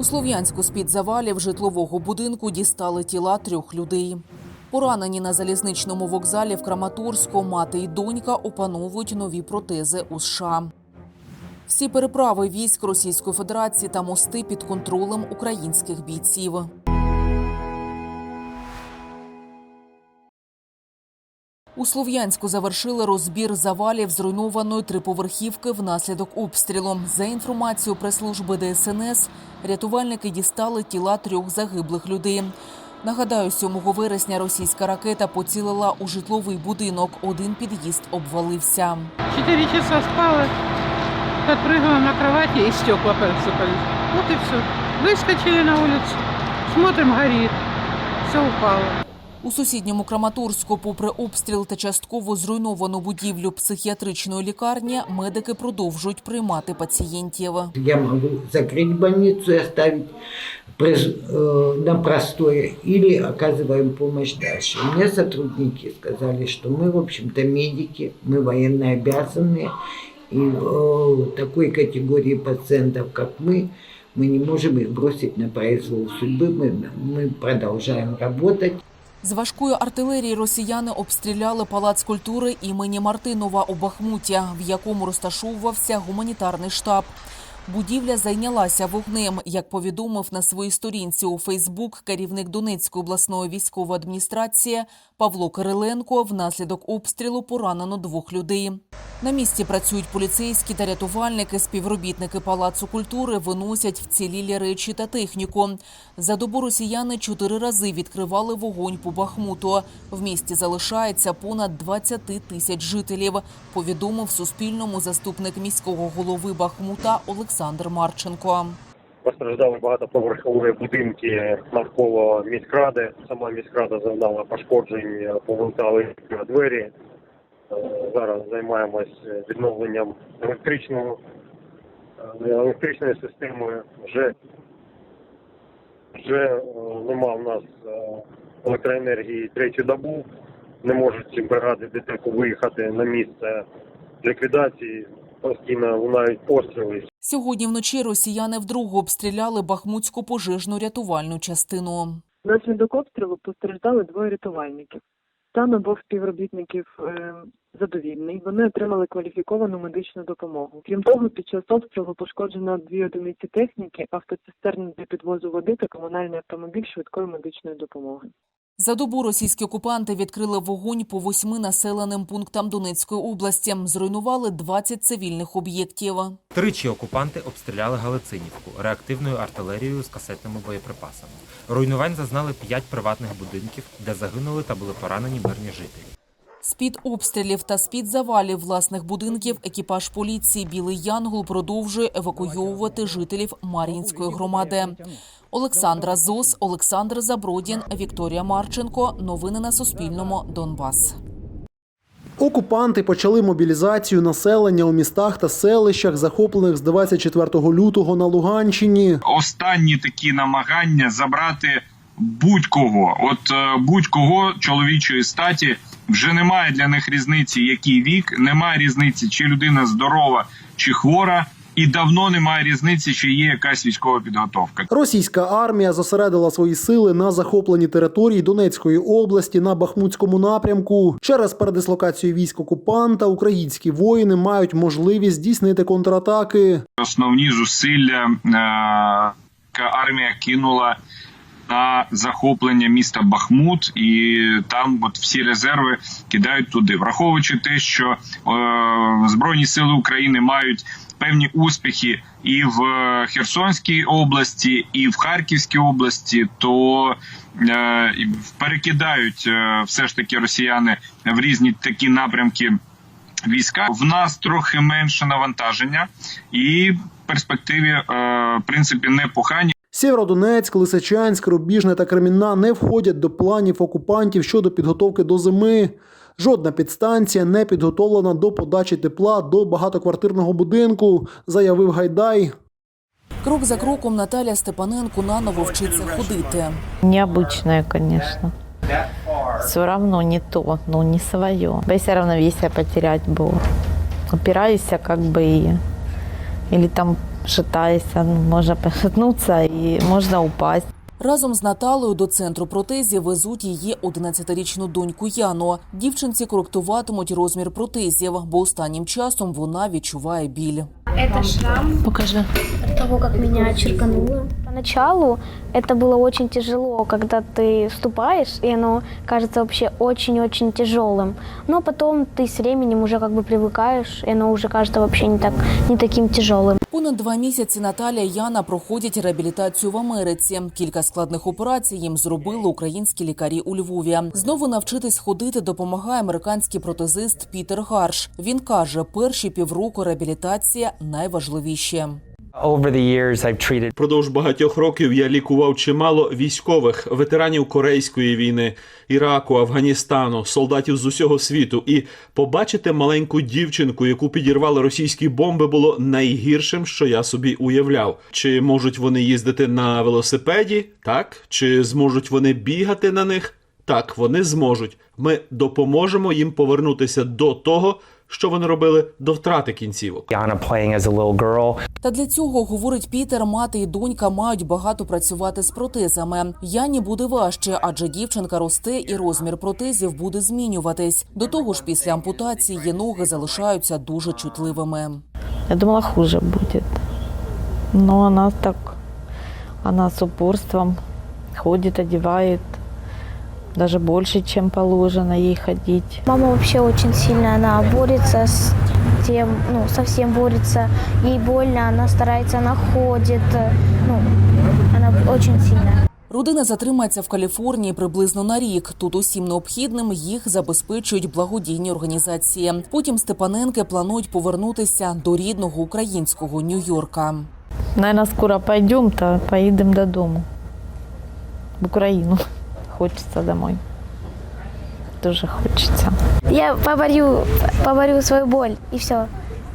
У Слов'янську з-під завалів житлового будинку дістали тіла трьох людей. Поранені на залізничному вокзалі в Краматорську мати і донька опановують нові протези у США. Всі переправи військ Російської Федерації та мости під контролем українських бійців. У Слов'янську завершили розбір завалів зруйнованої триповерхівки внаслідок обстрілу. За інформацією прес-служби ДСНС, рятувальники дістали тіла трьох загиблих людей. Нагадаю, 7 вересня російська ракета поцілила у житловий будинок. Один під'їзд обвалився. Четыре часа спала, подпрыгнула на кровати и стекла посыпались. Вот и все. Выскочили на улицу, смотрим, горит. Все упало. У сусідньому Краматорську, попри обстріл та частково зруйновану будівлю психіатричної лікарні, медики продовжують приймати пацієнтів. Я могу закрыть больницу и оставить през- э, на простое или оказываем помощь дальше. Мне сотрудники сказали, что мы, в общем-то, медики, мы военно обязанные, и э, такой категории пациентов, как мы, мы не можем их бросить на произвол судьбы, мы, мы продолжаем работать. З важкої артилерії росіяни обстріляли палац культури імені Мартинова у Бахмуті, в якому розташовувався гуманітарний штаб. Будівля зайнялася вогнем. Як повідомив на своїй сторінці у Фейсбук керівник Донецької обласної військової адміністрації Павло Кириленко, внаслідок обстрілу поранено двох людей. На місці працюють поліцейські та рятувальники. Співробітники палацу культури виносять вцілілі речі та техніку. За добу росіяни чотири рази відкривали вогонь по Бахмуту. В місті залишається понад 20 тисяч жителів. Повідомив Суспільному заступник міського голови Бахмута Олександр Марченко. Постраждали багатоповерхові будинки навколо міськради. Сама міськрада зазнала пошкоджень, повилтали двері. Е, Зараз займаємось відновленням електричного е, електричної системи. Вже вже е, нема в нас електроенергії третю добу. Не можуть бригади ДТЕКу виїхати на місце ліквідації. Постійно лунають постріли. Сьогодні вночі росіяни вдруге обстріляли Бахмутську пожежну рятувальну частину. Внаслідок обстрілу постраждали двоє рятувальників. Стан обох співробітників е, задовільний. Вони отримали кваліфіковану медичну допомогу. Крім того, під час обстрілу пошкоджено дві одиниці техніки, автоцистерни для підвозу води та комунальний автомобіль швидкої медичної допомоги. За добу російські окупанти відкрили вогонь по восьми населеним пунктам Донецької області. Зруйнували 20 цивільних об'єктів. Тричі окупанти обстріляли Галицинівку реактивною артилерією з касетними боєприпасами. Руйнувань зазнали п'ять приватних будинків, де загинули та були поранені мирні жителі. З-під обстрілів та з-під завалів власних будинків екіпаж поліції Білий Янгол продовжує евакуйовувати жителів Мар'їнської громади. Олександра Зос, Олександр Забродін, Вікторія Марченко. Новини на Суспільному. Донбас. Окупанти почали мобілізацію населення у містах та селищах, захоплених з 24 лютого на Луганщині. останні такі намагання забрати будь-кого, от е, будь-кого чоловічої статі. Вже немає для них різниці, який вік, немає різниці, чи людина здорова, чи хвора, і давно немає різниці, чи є якась військова підготовка. Російська армія зосередила свої сили на захопленні території Донецької області на Бахмутському напрямку. Через передислокацію військ окупанта українські воїни мають можливість здійснити контратаки. Основні зусилля е, армія кинула на захоплення міста Бахмут, і там от всі резерви кидають туди, враховуючи те, що е, збройні сили України мають певні успіхи і в Херсонській області, і в Харківській області, то е, перекидають е, все ж таки росіяни в різні такі напрямки війська. В нас трохи менше навантаження, і в перспективі е, в принципі непогані. Сєвєродонецьк, Лисичанськ, Рубіжне та Кремінна не входять до планів окупантів щодо підготовки до зими. Жодна підстанція не підготовлена до подачі тепла до багатоквартирного будинку, заявив Гайдай. Крок за кроком Наталя Степаненко наново вчиться ходити. Необычное, конечно. Все равно не то, ну не свое. Боюсь равновесие потерять было. Упираюсь как бы и... Или там шатаешься, може можно пошатнуться и можно упасть. Разом з Наталею до центру протезів везуть її 11-річну доньку Яну. Дівчинці коректуватимуть розмір протезів, бо останнім часом вона відчуває біль. Це шрам Покажи. того, як мене черкануло. Поначалу это было очень тяжело, когда ты вступаешь, и оно кажется вообще очень-очень тяжелым. Но потом ты с временем уже как бы привыкаешь, и оно уже кажется вообще не, так, не таким тяжелым. Понад два місяці Наталія і Яна проходять реабілітацію в Америці. Кілька складних операцій їм зробили українські лікарі у Львові. Знову навчитись ходити допомагає американський протезист Пітер Гарш. Він каже, перші півроку реабілітація найважливіші. Продовж багатьох років я лікував чимало військових, ветеранів Корейської війни, Іраку, Афганістану, солдатів з усього світу. І побачити маленьку дівчинку, яку підірвали російські бомби, було найгіршим, що я собі уявляв. Чи можуть вони їздити на велосипеді? Так. Чи зможуть вони бігати на них? Так, вони зможуть. Ми допоможемо їм повернутися до того, що вони робили до втрати кінцівок. Yana playing as a little girl. Та для цього, говорить Пітер, мати і донька мають багато працювати з протезами. Яні буде важче, адже дівчинка росте і розмір протезів буде змінюватись. До того ж, після ампутації її ноги залишаються дуже чутливими. Я думала, хуже будет. Но она так, она с упорством ходит, одевает. Даже больше, чем положено ей ходить. Мама вообще очень сильно, она борется с тем, ну, совсем борется. Ей больно, она старается, она ходит. Ну, она очень сильная. Родина затримається в Каліфорнії приблизно на рік. Тут усім необхідним їх забезпечують благодійні організації. Потім Степаненки планують повернутися до рідного українського Нью-Йорка. Наверное, скоро пойдем, то поедем до дому. В Украину. Хочется домой. Тоже хочется. Я поборю, поборю свою боль, и все.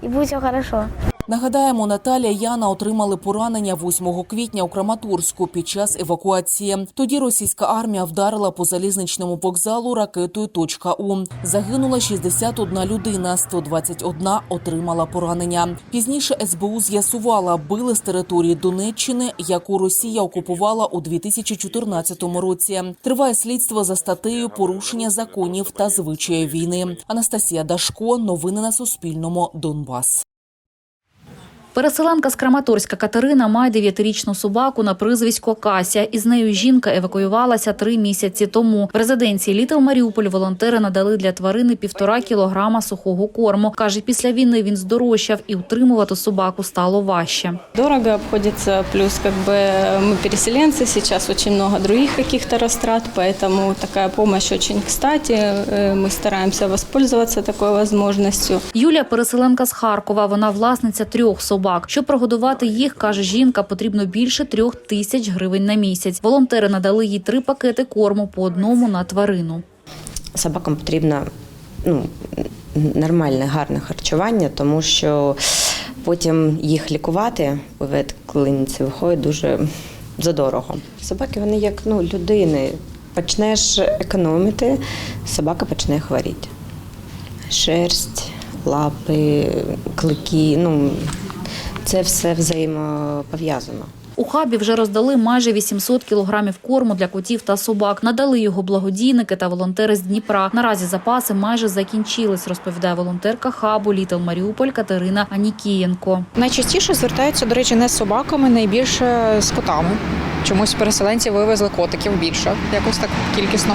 И будет все хорошо. Нагадаємо, Наталія Яна отримали поранення 8 квітня у Краматорську під час евакуації. Тоді російська армія вдарила по залізничному вокзалу ракетою «Точка У». Загинула 61 людина, 121 отримала поранення. Пізніше СБУ з'ясувала, били з території Донеччини, яку Росія окупувала у 2014 році. Триває слідство за статтею порушення законів та звичаїв війни. Анастасія Дашко. Новини на Суспільному. Донбас. Переселенка з Краматорська Катерина має дев'ятирічну собаку на прізвисько Кася. Із нею жінка евакуювалася три місяці тому. В резиденції Літл Маріуполь волонтери надали для тварини півтора кілограма сухого корму. Каже, після війни він здорожчав і утримувати собаку стало важче. Дорого обходится, плюс как бы мы переселенцы, сейчас очень много других каких-то растрат, поэтому такая помощь очень кстати. Э, Мы стараемся воспользоваться такой возможностью. Юлія переселенка з Харкова. Вона власниця трьох собак. Щоб прогодувати їх, каже жінка, потрібно більше трьох тисяч гривень на місяць. Волонтери надали їй три пакети корму по одному на тварину. Собакам потрібно ну, нормальне, гарне харчування, тому що потім їх лікувати у ветклініці виходить дуже задорого. Собаки вони як ну, людини. Почнеш економити, собака почне хворіти. Шерсть, лапи, клики. Ну, це все взаємопов'язано. У хабі вже роздали майже 800 кілограмів корму для котів та собак. Надали його благодійники та волонтери з Дніпра. Наразі запаси майже закінчились, розповідає волонтерка хабу Літл Маріуполь Катерина Анікієнко. Найчастіше звертаються, до речі, не з собаками, найбільше з котами. Чомусь переселенці вивезли котиків більше, якось так кількісно.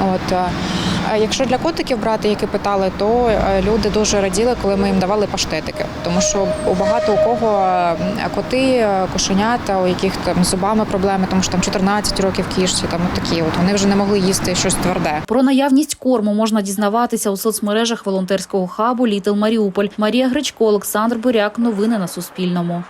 От е, якщо для котиків брати, які питали, то е, люди дуже раділи, коли ми їм давали паштетики, тому що у багато у кого е, коти, кошенята, у яких там з зубами проблеми, тому що там 14 років кішці, там от такі. От вони вже не могли їсти щось тверде. Про наявність корму можна дізнаватися у соцмережах волонтерського хабу Літл Маріуполь. Марія Гречко, Олександр Буряк. Новини на Суспільному.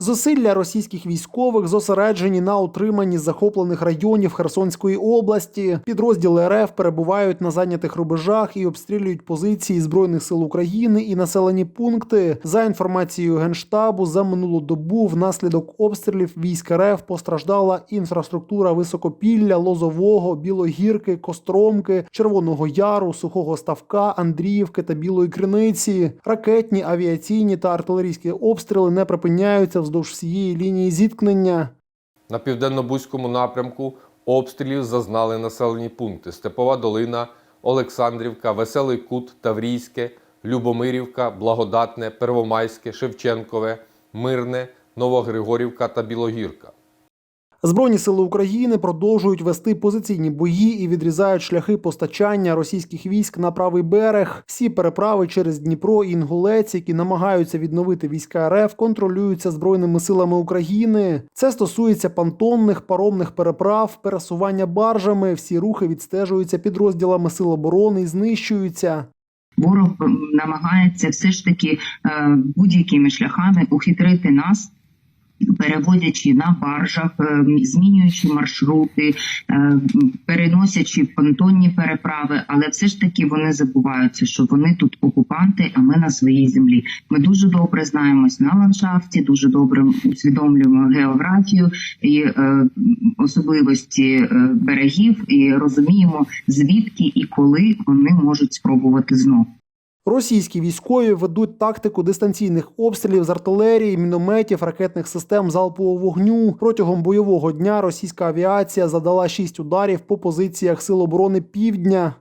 Зусилля російських військових зосереджені на утриманні захоплених районів Херсонської області. Підрозділи РФ перебувають на зайнятих рубежах і обстрілюють позиції збройних сил України і населені пункти. За інформацією генштабу, за минулу добу внаслідок обстрілів військ РФ постраждала інфраструктура високопілля, Лозового, Білогірки, Костромки, Червоного Яру, Сухого Ставка, Андріївки та Білої Криниці. Ракетні, авіаційні та артилерійські обстріли не припиняються вздовж всієї лінії зіткнення. На південно-бузькому напрямку обстрілів зазнали населені пункти Степова Долина, Олександрівка, Веселий Кут, Таврійське, Любомирівка, Благодатне, Первомайське, Шевченкове, Мирне, Новогригорівка та Білогірка. Збройні сили України продовжують вести позиційні бої і відрізають шляхи постачання російських військ на правий берег. Всі переправи через Дніпро і Інгулець, які намагаються відновити війська РФ, контролюються збройними силами України. Це стосується понтонних паромних переправ, пересування баржами. Всі рухи відстежуються підрозділами сил оборони і знищуються. Ворог намагається все ж таки е, будь-якими шляхами ухитрити нас. Переводячи на баржах, е, змінюючи маршрути, е, переносячи понтонні переправи, але все ж таки вони забуваються, що вони тут окупанти, а ми на своїй землі. Ми дуже добре знаємось на ландшафті, дуже добре усвідомлюємо географію і е, особливості берегів, і розуміємо звідки і коли вони можуть спробувати знов. Російські військові ведуть тактику дистанційних обстрілів з артилерії, мінометів, ракетних систем залпового вогню. Протягом бойового дня російська авіація задала шість ударів по позиціях Сил оборони Півдня.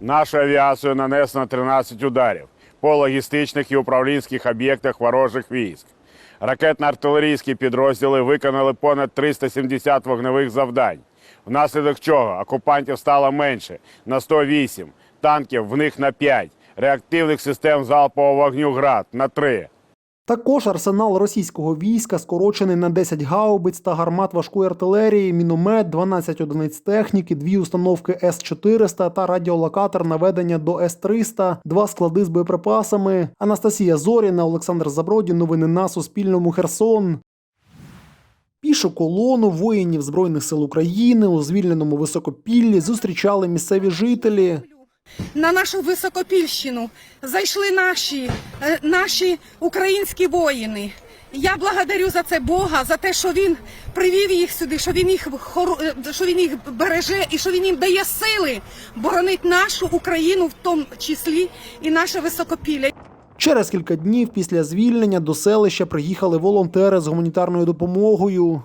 Нашою авіацією нанесено 13 ударів по логістичних і управлінських об'єктах ворожих військ. Ракетно-артилерійські підрозділи виконали понад 370 вогневих завдань, внаслідок чого окупантів стало менше на 108, танків в них на 5, реактивних систем залпового вогню ГРАД на 3. Також арсенал російського війська скорочений на 10 гаубиць та гармат важкої артилерії, міномет, 12 одиниць техніки, дві установки С-400 та радіолокатор наведення до С-300, два склади з боєприпасами. Анастасія Зоріна, Олександр Забродін. Новини на Суспільному. Херсон. Пішу колону воїнів Збройних сил України у звільненому високопіллі зустрічали місцеві жителі. На нашу високопільщину зайшли наші, е, наші українські воїни. Я благодарю за це Бога, за те, що він привів їх сюди, що він їх е, що він їх береже і що він їм дає сили боронити нашу Україну, в тому числі і наше високопілля. Через кілька днів після звільнення до селища приїхали волонтери з гуманітарною допомогою.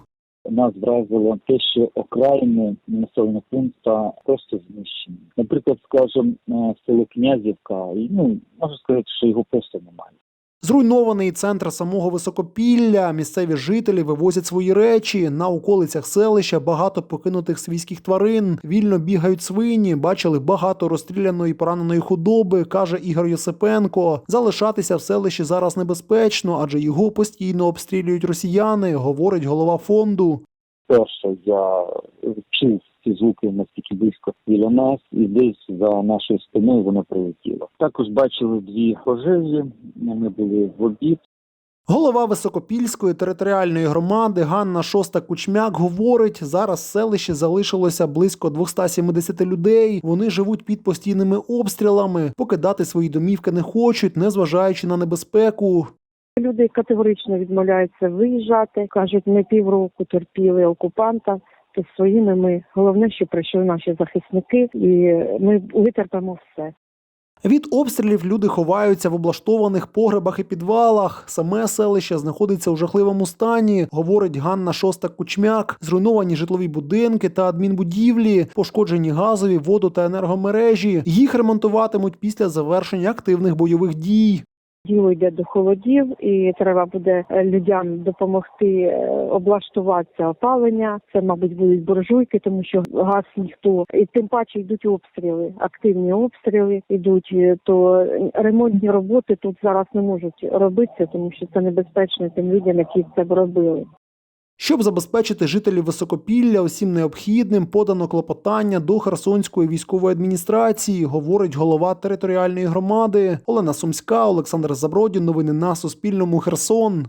Нас вразило те, що окраїни населеного пункту просто знищені. Наприклад, скажімо, е, село Князівка, ну можна сказати, що його просто немає. Зруйнований центр самого високопілля. Місцеві жителі вивозять свої речі. На околицях селища багато покинутих свійських тварин. Вільно бігають свині. Бачили багато розстріляної пораненої худоби, каже Ігор Йосипенко. Залишатися в селищі зараз небезпечно, адже його постійно обстрілюють росіяни, говорить голова фонду. Перше, я чув ці звуки настільки близько біля нас, і десь за нашою спиною воно прилетіло. Також бачили дві пожежі. Ми були в обід. Голова Високопільської територіальної громади Ганна Шоста Кучмяк говорить, зараз в селищі залишилося близько 270 людей. Вони живуть під постійними обстрілами, покидати свої домівки не хочуть, незважаючи на небезпеку. Люди категорично відмовляються виїжджати. кажуть, ми півроку терпіли окупанта. То своїми ми головне, що прийшли наші захисники, і ми витерпимо все. Від обстрілів люди ховаються в облаштованих погребах і підвалах. Саме селище знаходиться у жахливому стані, говорить Ганна Шоста Кучмяк. Зруйновані житлові будинки та адмінбудівлі, пошкоджені газові, воду та енергомережі. Їх ремонтуватимуть після завершення активних бойових дій. Діло йде до холодів, і треба буде е, людям допомогти е, облаштуватися опалення. Це, мабуть, будуть буржуйки, тому що газ ніхто і тим паче йдуть обстріли, активні обстріли йдуть. е, То ремонтні роботи тут зараз не можуть робитися, тому що це небезпечно тим людям, які це б робили. Щоб забезпечити жителів Високопілля усім необхідним, подано клопотання до Херсонської військової адміністрації, говорить голова територіальної громади Олена Сумська, Олександр Забродін. Новини на Суспільному. Херсон.